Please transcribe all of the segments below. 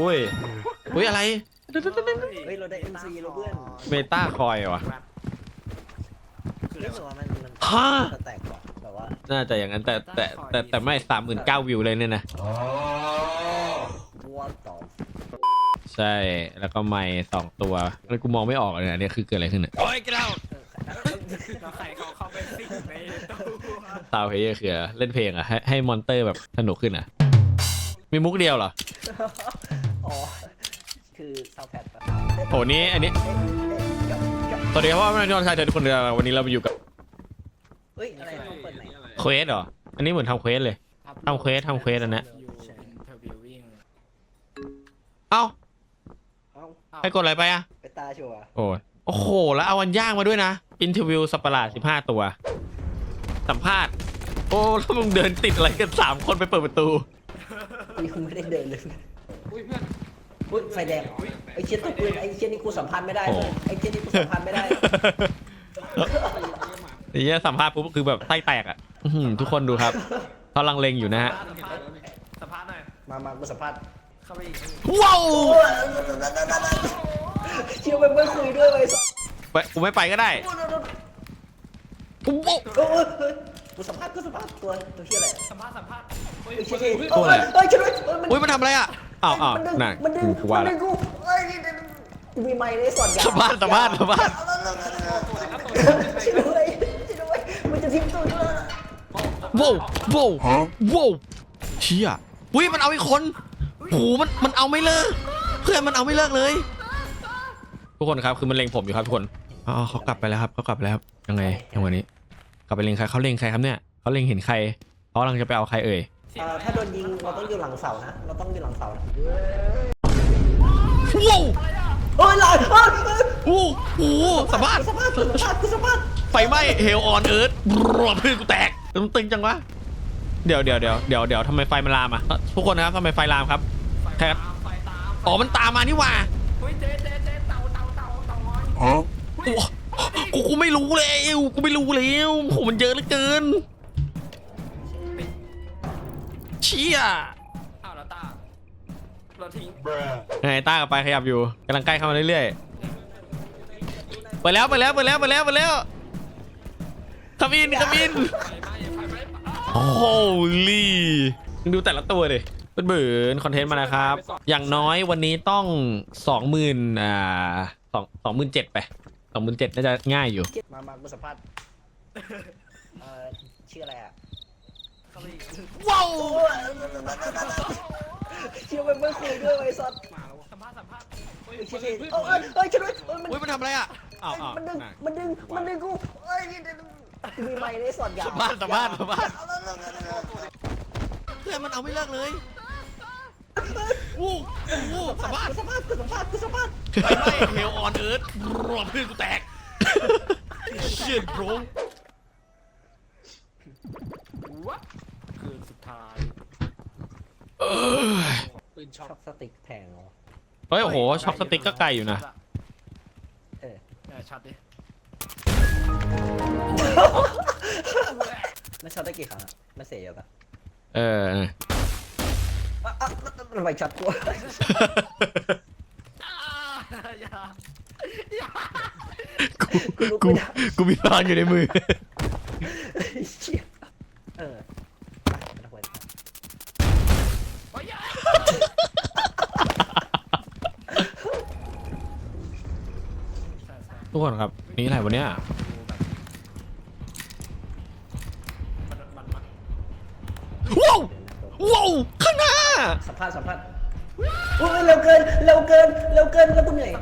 อุ้ยอุ้ยอะไรเฮ้ยเราได้ MC แล้วเพื่อนเมตาคอยวะรู้สึกว่ามันมันฮะจะแตกกว่าแบบว่าน่าจะอย่างนั้นแต่แต่แต่แต่ไม่สามหมื่นเก้าวิวเลยเนี่ยนะ วัวต่อใช่ แล้วก็ไม่สองตัว แล้วกูมองไม่ออกเลยอันนี้คือเกิดอะไรขึ้นเนี่ยโอ้ยกินเหล้าเราใส่เขาเข้าไปซิ่งในตู้ซาวเพย์คืออะไรเล่นเพลงอะให้ให้มอนเตอร์แบบสนุกขึ้นอะ มีมุกเดียวเหรอ อ๋อ คือซาวแพดปะโหนี้อันนี้เอ๊ะเอ๊ะเอ๊ะเอ๊ะสวัสดีครับว่าไม่ยอนชายเธอทุกคนเดียววันนี้เรามาอยู่กับเฮ้ย อะไรต้องเปิดไหนเควสเหรอ อันนี้เหมือนทำเควสเลย ทำเควสทำเควสอันเนี้ยเทอร์วิววิ่งเอ้าเอ้าให้กดอะไรไปอะ ไปตาชัวร์โอ้ยโอ้โห แล้วเอาวันย่างมาด้วยนะ อินเทอร์วิวสัปประหลาด15ตัว สัมภาษณ์ โอ้ แล้วมึงเดินติดอะไรกัน3คนไปเปิดประตู ยังไม่ได้เดินเลย อุ้ยเพื่อนอุ้ยไฟแดงไอ้เชี่ยตัวปืนไอ้เชี่ยนี่กูสัมพันธ์ไม่ได้โอ้เลยไอ้เชี่ยนี่กูสัมพันธ์ไม่ได้ไอ้เหี้ยสัมภาษณ์ปุ๊บคือแบบไส้แตกอะอื้อหือทุกคนดูครับเขาลังเลงอยู่นะฮะสัมภาษณ์สัมภาษณ์หน่อยมามากูสัมภาษณ์เข้าไปอีกว้าวเชี่ยมันไม่คุยด้วยเลยสัสไปกูไม่ไปก็ได้ว้าวเออเออเออกูสัมภาษณ์กูสัมภาษณ์ตัวตัวเชี่ยอะไรสัมภาษณ์สัมภาษณ์เฮ้ยเฮ้ยเชี่ยเชี่ยเฮ้ยเอ้ยเอ้ยช่วยด้วยเอ้ยมันอุ้ยมันทำอะไรอะ อ้าวอ้าวมันดึงน่ะมันดึงกูกูว่ามันละดึงกูเอ้ยนี่กูมีไม้ในสอนยาสัมภาษณ์สัมภาษณ์สัมภาษณ์ช่วยด้วยช่วยด้วยมันจะทิ้งตัวด้วยว้าวว้าวว้าวเชี่ยอุ้ยมันเอาอีกคนโหมันมันเอาไม่เลิก เพื่อนมันเอาไม่เลิกเลย ทุกคนครับคือมันเล็งผมอยู่ครับทุกคนอ๋อเขากลับไปแล้วครับเขากลับไปแล้วครับยังไงยังวันนี้ กลับไปเล็งใครเขาเล็งใครครับเนี่ยเขาเล็งเห็นใครเขากำลังจะไปเอาใครเอ่ย เอ่อถ้าโดนยิงเราต้องอยู่หลังเสานะ เราต้องอยู่หลังเสานะว้าวเฮ้ยหลายเฮ้ยเฮ้ยโอ้โหสะบัดกูสะบัดกูสะบัดกูสะบัดไฟไหม้เฮลออนเอิร์ธรวมพื้นกูแตกตึงตึงจังวะ เดี๋ยวเดี๋ยวเดี๋ยวเดี๋ยวเดี๋ยวทำไมไฟมันลามอะทุกคนนะครับทำไมไฟลามครับไฟตามไฟตามอ๋อมันตามมานี่หว่าเฮ้ยเจ๊เจ๊เจ๊เต่าเต่าเต่าเต่าง้อยโอ้กูกูไม่รู้เลยกูไม่รู้แล้วโหมันเยอะเหลือเกิน เชี่ยอ้าวแล้วตาเราทิ้งไงต้ากลับไปขยับอยู่กำลังใกล้เข้ามาเรื่อยๆไปแล้วไปแล้วไปแล้วไปแล้วไปแล้วขมินขมินไฟไหม้ไฟไหม้อ้าวโอ้โหลี่ดูแต่ละตัวดิเป็นเบือนคอนเทนต์มานะครับ อย่างน้อยวันนี้ต้องสองหมื่นอ่าสองสองหมื่นเจ็ดไปสองหมื่นเจ็ดน่าจะง่ายอยู่ มามากูสัมภาษณ์เอ่อชื่ออะไรอะเข้าไปอีก ว้าวเชื่อมันไม่คุยด้วยไอ้สัตว์มาแล้วสัมภาษณ์สัมภาษณ์เฮ้ยเฮ้ยเฮ้เชี่ยยเฮ้ยเอ้ยเอ้ยช่วยด้วยเอ้ยมันอุ้ยมันทำอะไรอะอ้าวอ้าวมันดึงน่ะ มันดึงมันดึงกูเอ้ยนี่กูมีไม้ในสอนยาสัมภาษณ์สัมภาษณ์สัมภาษณ์ เพื่อนมันเอาไม่เลิกเลยวู้วู้สะบัดกูสัมภาษณ์กูสัมภาษณ์กูสัมภาษณ์ ไฟไหม้เฮลออนเอิร์ธรวมพื้นกูแตกเชี่ยโรง วะคืนสุด ท้ายเอ้ยปืนช็อช็ตอกสติ๊กแทงเหรอ เฮ้ยโอ้โหช็อกสติ๊กก็ไกลอยู่นะเออ เออช็อตดิมันช็อตได้กี่ครั้งอะมันเสียเยอะปะเออ อะอะทำไมช็อตกูอ่าอย่าอย่ากูกูกูมีพลังอยู่ในมือ เชี่ยเออไปไม่ต้องห่วง โอ้ยอย่าใช่ใช่ ทุกคนครับ นี่อะไรวันเนี้ยมันมันมันว้าวว้าวข้างหน้า สัมภาษณ์สัมภาษณ์โอ้ยเร็วเกินเร็วเกินเร็วเกินแล้วกูเหนื่อย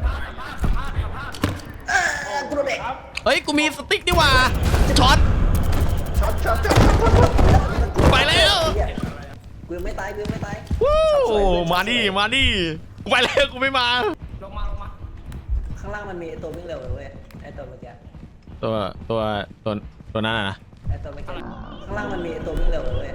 อ่ากูโดนเด็กเฮ้ย กูมีสติ๊กดีกว่าช็อตช็อตช็อตช็อตช็อตไปแล้ว เหี้ยกูยังไม่ตายกูยังไม่ตาย วู้มาดิมาดิกูไปแล้วกูไม่มาลงมาลงมาข้าง ล่างมันมีไอ้ตัววิ่งเร็วเลยเว้ยไอ้ตัวเมื่อกี้ตัวตัวตัวตัวนั้นอะนะไอ้ตัวเมื่อกี้ข้างล่างมันมีไอ้ตัววิ่งเร็วเลยเว้ย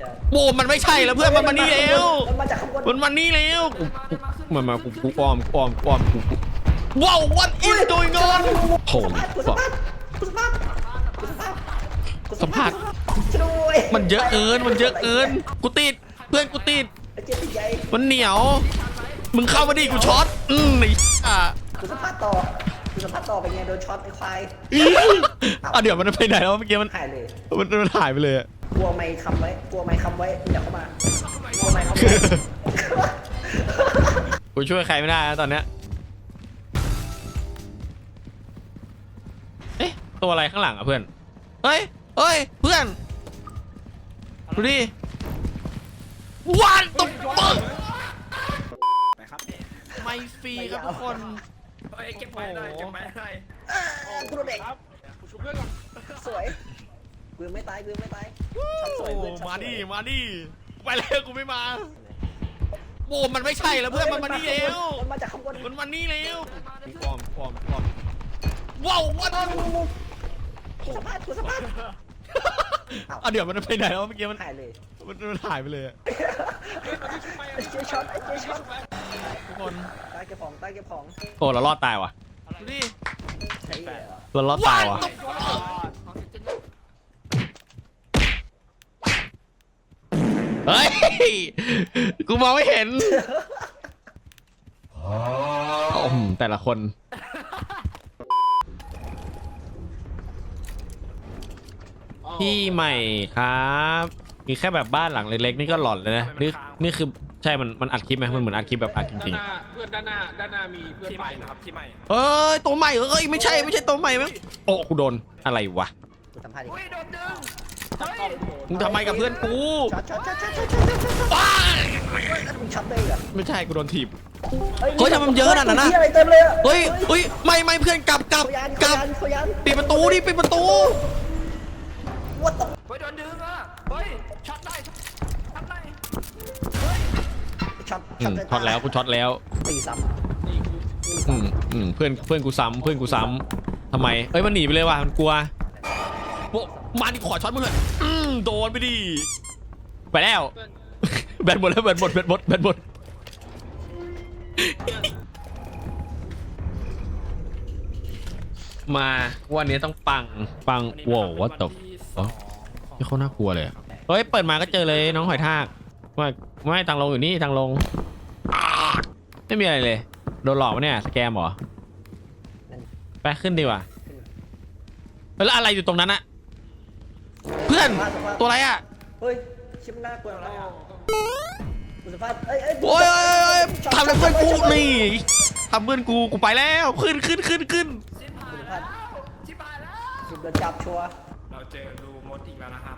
จะโว้มันไม่ใช่แล้วเพื่อนมันมานี่แล้วมันมาจากข้างบนมันมานี่แล้วกูได้มาขึ้นมามากูกูอ้อมกูอ้อมกูอ้อมกูกูว้าว what is going on โหกูสัมภาษณ์กูสัมภาษณ์กูสัมภาษณ์กูสัมภาษณ์สัมภาษณ์ช่วยด้วยมันเยอะเกินมันเยอะเกินกูติดเพื่อนกูติดเจ็บติดใหญ่มันเหนียว มึงเข้ามาดิกูช็อต อืมไอ้อะกูสัมผัสต่อกูสัมผัสต่อไปไงโดนช็อตไอ้ควายอะเดี๋ยวมันไปไหนแล้วเมื่อกี้มันหายเลยมันมันหายไปเลยอะกลัวไม่คำไว้กลัวไม่คำไว้อย่าเข้ามากลัวไม่คำไว้กูช่วยใครไม่ได้นะตอนเนี้ย เอ๊ะตัวอะไรข้างหลังอะเพื่อน เฮ้ยเฮ้ยเพื่อน ดูดิวันตบปึ๊กไป ครับพี่ไม่ฟรีครับทุกคนเฮ้ยเก็บไปหน่อยเก็บไปหน่อยอ่ากูโดนเด็กกูชุบเพื่อนก่อนสวยกูยังไม่ตายกูยังไม่ตายช็อตสวยเพื่อนช็อตสวยมาดิมาดิไปแล้วกูไม่มาโอ้มันไม่ใช่แล้วเพื่อนมันมานี่แล้วมันมาจากข้างบนมันมานี่แล้วฟอมฟอมฟอมว้าววัดกูสัมผัสกูสัมผัสอะเดี๋ยวมันไปไหนแล้วเมื่อกี้มันหายเลยมันมันหายไปเลยอะไอ้เจ๊ช็อตไอ้เจ๊ช็อต ทุกคนตายเก็บของตายเก็บของโอ้เรารอดตายว่ะดูดิใช่เหรอเรารอดตายว่ะเฮ้ยกูมองไม่เห็นโอ้โหแต่ละคนที่ใหม่ครับ มีแค่แบบบ้านหลังเล็กๆนี่ก็หลอนเลยนะนี่นี่คือใช่มันมันอัดคลิปไหมมันเหมือนอัดคลิปแบบอัดจด้านริงหน้าเพื่อนด้านหน้าด้านหน้ามีเพื่อนที่ไปใหม่นะนะคครับรับที่ใหม่ๆเอ้ยตัวใหม่เอ้ยไม่ใช่ไม่ใช่ตัวใหม่มั้งโอ้กูโดนอะไรวะกูสัมผัสอีกอุ้ยโดนดึงเฮ้ยมึงทำไมกับเพื่อนกูช็อตช็อตช็อตช็อตช็อตช็อตช็อตว้าแล้วมึงช็อตได้เหรอไม่ใช่กูโดนถีบ เฮ้ยทำไมมันเยอะขนาดนั้นน่ะ เฮ้ยอะไรเต็มเลยอะเฮ้ยเฮ้ยไม่ไม่เพื่อนกลับกลับเขายันกเขาลับยันเขายันปิดประตูดิปิดประตู วัดต เฮ้ยโดนดึงอะเฮ้ย ช็อตได้ช็อตได้ช็อตอืมช็อตแล้วกูช็อตแล้ว ตีซ้อืมอืมเพื่อนเพื่อนกูซ้ำเพื่อนกูซ้ำทำไม เอ้ยมันหนีไปเลยว่ะมันกลัวโบมาดิขอช็อตมึงเลยอืมโดนไปดิไปแล้วแบตหมดแล้วแบตหมดแบตหมดแบตหมดมาวันนี้ต้องปังปังโว้ววัตตบนี่เขาน่ากลัวเลยอะ เฮ้ยเปิดมาก็เจอเลยน้องหอยทากว่าไม่ตังลงอยู่นี่ตังลงอ่าไม่มีอะไรเลย โดนหลอกปะเนี่ยสแกมเหรอไปขึ้นดีกว่าเฮ้ยแล้วอะไรอยู่ตรงนั้นอะเพื่อนตัวอะไรอะำเฮ้ยชิมหน้ากลัวแล้วกูสัมผัสเอ้ยเอ้ยโอ้ยโอ้ยโอ้ยทำอะไรเพื่อนกูนี่ทำเพื่อนกูกูไปแล้วขึ้นขึ้นขึ้นขึ้นชิบหายแล้วชิบหายแล้วชิมโดนจับชัวร์เราเจอรูมดอีกแล้วนะครับ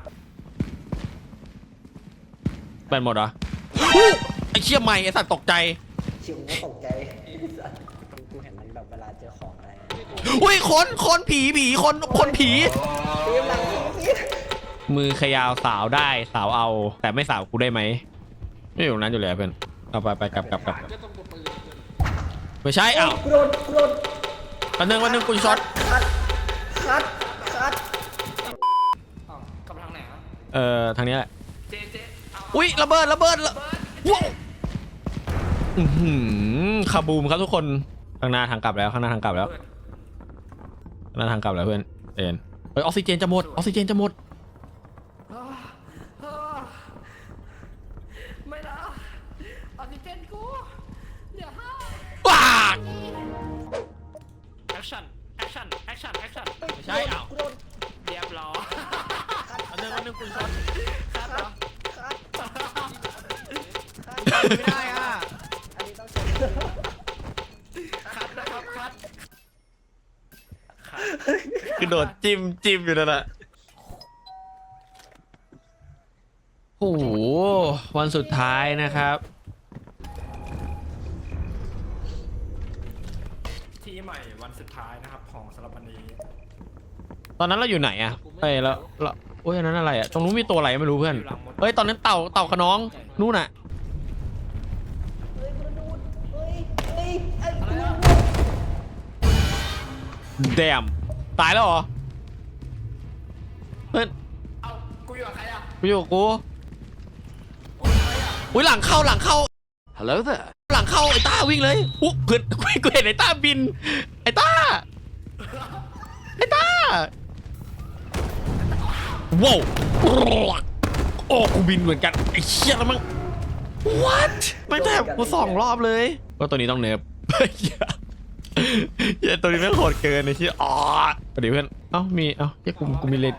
เป็นหมดเหรออู้ไอ้เชี่ยใหม่ไอ้สัตว์ตกใจชิมก็ตกใจกูเห็นมันแบบเวลาเจอของอะไรอุ้ยคนคนผีผีคนคนผี เตรียมหลังนี่มือขยาวสาวได้สาวเอา แต่ไม่สาวกูได้ไหมไม่อยู่ตรงนั้นอยู่แล้วเพื่อนเอาไปไปกลับกลับกลับก็ต้องตัวปืนไม่ใช่อ้าวกูโดนกูโดนวันหนึ่งวันหนึ่งกูช็อตคัดคัดคัดอ๋อกำลังไหนอะเอ่อทางนี้แหละเจเจเอุ้ยระเบิดระเบิดระว้าวอื้อหือคาบูมครับทุกคนข้างหน้าทางกลับแล้วข้างหน้าทางกลับแล้วข้างหน้าทางกลับแล้วเพื่อนเอ็นเฮ้ยออกซิเจนจะหมดออกซิเจนจะหมด ไม่ได้อะอันนี้ต้องใช้ครับนะครับครับคือโดดจิ้มจิ้มอยู่นั่นแหละโอ้โหวันสุดท้ายนะครับ ที่ใหม่วันสุดท้ายนะครับของสำหรับวันนี้ตอนนั้นเราอยู่ไหนอะเอ้ยแล้วเราโอ้ยอันนั้นอะไรอะตรงนู้นมีตัวอะไรไม่รู้เพื่อนเฮ้ยตอนนั้นเต่าเต่าขน้องนู่นอะ แดมตายแล้วเหรอเพื่อนเอ้ากูอยู่กับใครอะกูอยู่กับกูอุ้ยหลังเข้าหลังเข้า Hello there หลังเข้าไอ้ต้าวิ่งเลยอุ๊ยเพื่อนกูเห็นไอ้ต้าบิน ไอ้ต้า ไอ้ต้าว้าวโอ้กูบินเหมือนกันไอ้เชี่ยแล้วมั้ง what ไม่แทบกูสองรอบเลย ก็ตัวนี้ต้องเนิร์ฟ เหี้ยตัวนี้ไม่งโหดเกินไอ้ที่อ๋อสวัสดีเพื่อน เอ้า มี เอ้าเหี้ยกูกูมีเลน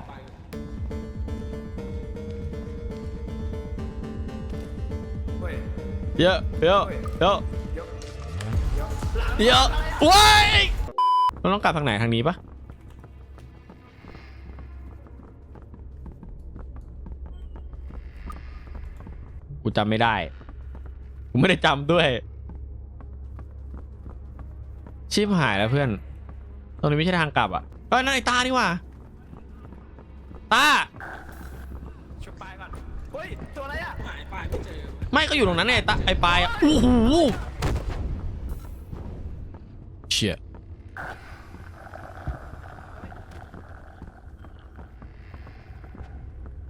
เฮ้ยเยอะเยอะเยอะเยอะว้ายเราต้องกลับทางไหนทางนี้ปะกูจำไม่ได้ กูไม่ได้จำด้วย ชิบหายแล้วเพื่อน ตรงนี้ไม่ใช่ทางกลับอะเอ้ยนั่นไอ้ตานี่หว่าตาชุบปลายก่อนเฮ้ยตัวอะไรอะหายไปไม่เจอไม่ก็อยู่ตรงนั้นไงตาไอ้ปลายอะโอ้โหเชี่ย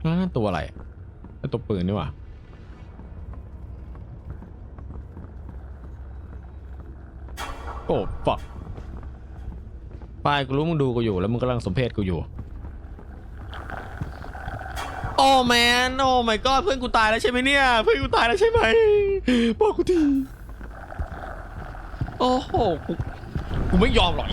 แล้วนั่นตัวอะไรไอ้ตัวปืนนี่หว่า โอ้ฟักปลายกูรู้มึงดูกูอยู่แล้วมึงกำลังสมเพศกูอยู่ โอ้แมนโอ้ my god เพื่อนกูตายแล้วใช่ไหมเนี่ย เพื่อนกูตายแล้วใช่ไหมบอกกูทีโอ้โหกูกูไม่ยอมหรอก